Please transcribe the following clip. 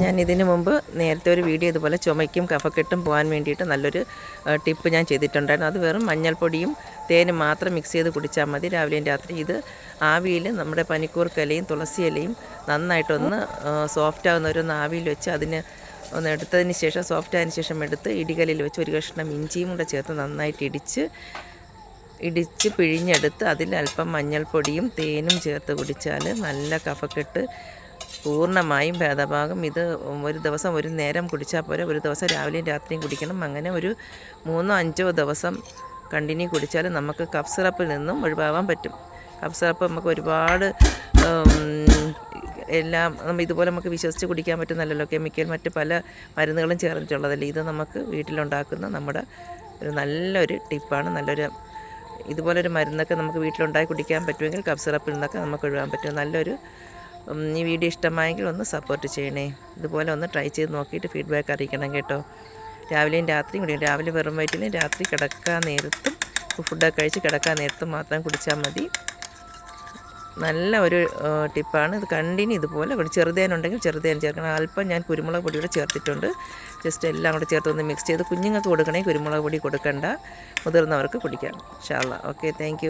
ഞാൻ ഇതിന് മുമ്പ് നേരത്തെ ഒരു വീഡിയോ ഇതുപോലെ ചുമയ്ക്കും കഫക്കെട്ടും പോകാൻ വേണ്ടിയിട്ട് നല്ലൊരു ടിപ്പ് ഞാൻ ചെയ്തിട്ടുണ്ടായിരുന്നു. അത് വെറും മഞ്ഞൾപ്പൊടിയും തേനും മാത്രം മിക്സ് ചെയ്ത് കുടിച്ചാൽ മതി രാവിലെയും രാത്രി ഇത് ആവിയിൽ നമ്മുടെ പനിക്കൂർക്കലയും തുളസി ഇലയും നന്നായിട്ടൊന്ന് സോഫ്റ്റ് ഒരു ആവിയിൽ വെച്ച് അതിന് ഒന്ന് എടുത്തതിന് ശേഷം സോഫ്റ്റ് ആയതിനു ശേഷം എടുത്ത് ഇടികലിൽ വെച്ച് ഒരു കഷ്ണം ഇഞ്ചിയും കൂടെ ചേർത്ത് നന്നായിട്ട് ഇടിച്ച് ഇടിച്ച് പിഴിഞ്ഞെടുത്ത് അതിൽ അല്പം മഞ്ഞൾപ്പൊടിയും തേനും ചേർത്ത് കുടിച്ചാൽ നല്ല കഫക്കെട്ട് പൂർണമായും ഭേദഭാഗം ഇത് ഒരു ദിവസം ഒരു നേരം കുടിച്ചാൽ പോരെ. ഒരു ദിവസം രാവിലെയും രാത്രിയും കുടിക്കണം. അങ്ങനെ ഒരു മൂന്നോ അഞ്ചോ ദിവസം കണ്ടിന്യൂ കുടിച്ചാൽ നമുക്ക് കഫ് സിറപ്പിൽ നിന്നും ഒഴിവാകാൻ പറ്റും. കഫ് സിറപ്പ് നമുക്ക് ഒരുപാട് എല്ലാം നമ്മൾ ഇതുപോലെ നമുക്ക് വിശ്വസിച്ച് കുടിക്കാൻ പറ്റുന്നല്ലോ കെമിക്കൽ മറ്റ് പല മരുന്നുകളും ചേർന്നിട്ടുള്ളതല്ലേ. ഇത് നമുക്ക് വീട്ടിലുണ്ടാക്കുന്ന നമ്മുടെ ഒരു നല്ലൊരു ടിപ്പാണ്. നല്ലൊരു ഇതുപോലൊരു മരുന്നൊക്കെ നമുക്ക് വീട്ടിലുണ്ടാക്കി കുടിക്കാൻ പറ്റുമെങ്കിൽ കഫ് സിറപ്പിൽ നിന്നൊക്കെ നമുക്ക് ഒഴിവാൻ പറ്റും. നല്ലൊരു ഈ വീഡിയോ ഇഷ്ടമായെങ്കിൽ ഒന്ന് സപ്പോർട്ട് ചെയ്യണേ. ഇതുപോലെ ഒന്ന് ട്രൈ ചെയ്ത് നോക്കിയിട്ട് ഫീഡ്ബാക്ക് അറിയിക്കണം കേട്ടോ. രാവിലെയും രാത്രിയും കുടിക്കും രാവിലെ വെറും വയറ്റിലും രാത്രി കിടക്കാൻ നേരത്തും ഫുഡൊക്കെ കഴിച്ച് കിടക്കാൻ നേരത്തും മാത്രം കുടിച്ചാൽ മതി. നല്ല ഒരു ടിപ്പാണ് ഇത് കണ്ടിന്യൂ ഇതുപോലെ ഇവിടെ ചെറുതേനുണ്ടെങ്കിൽ ചെറുതേൻ ചേർക്കണം. അല്പം ഞാൻ കുരുമുളക് പൊടി കൂടെ ചേർത്തിട്ടുണ്ട്. ജസ്റ്റ് എല്ലാം കൂടെ ചേർത്ത് ഒന്ന് മിക്സ് ചെയ്ത് കുഞ്ഞുങ്ങൾക്ക് കൊടുക്കണേ കുരുമുളക് പൊടി കൊടുക്കണ്ട. മുതിർന്നവർക്ക് കുടിക്കാം. ഷാള ഓക്കെ താങ്ക്